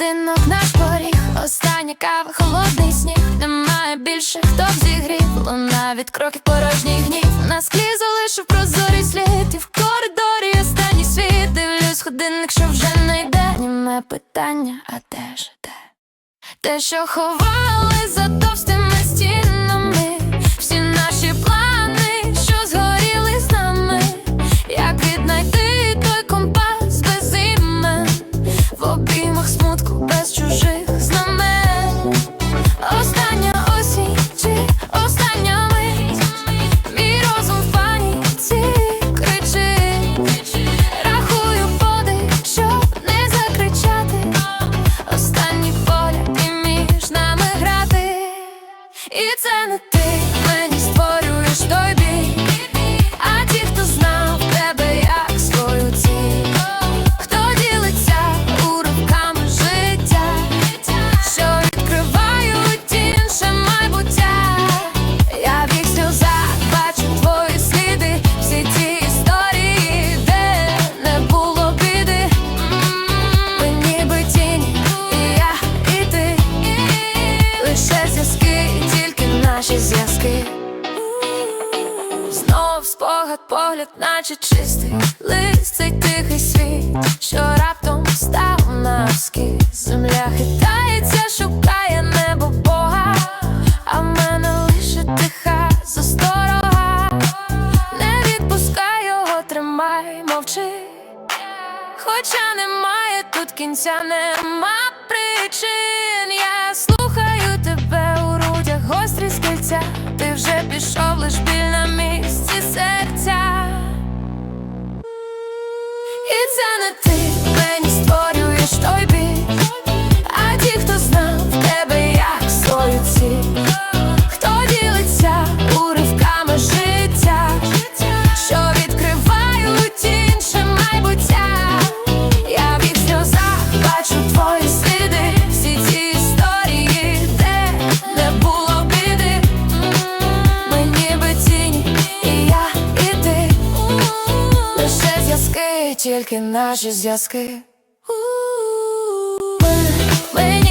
годинок наш поріг, остання кава, холодний сніг. Немає більше, хто б зігрів. Луна від кроків порожній гнів. На склі залишив прозорий слід. І в коридорі останній світ. Дивлюсь, годинник, що вже не йде. Німе питання, а де ж де? Те, що ховали за наші зв'язки. Знов спогад, погляд, наче чистий лист цей тихий світ, що раптом став навскіз Земля хитається, шукає небо Бога, а в мене лише тиха засторога. Не відпускай його, тримай, мовчи. Хоча немає тут кінця, нема причин. Гострі. Ти вже пішов, лиш біль тільки наші зв'язки. Ніби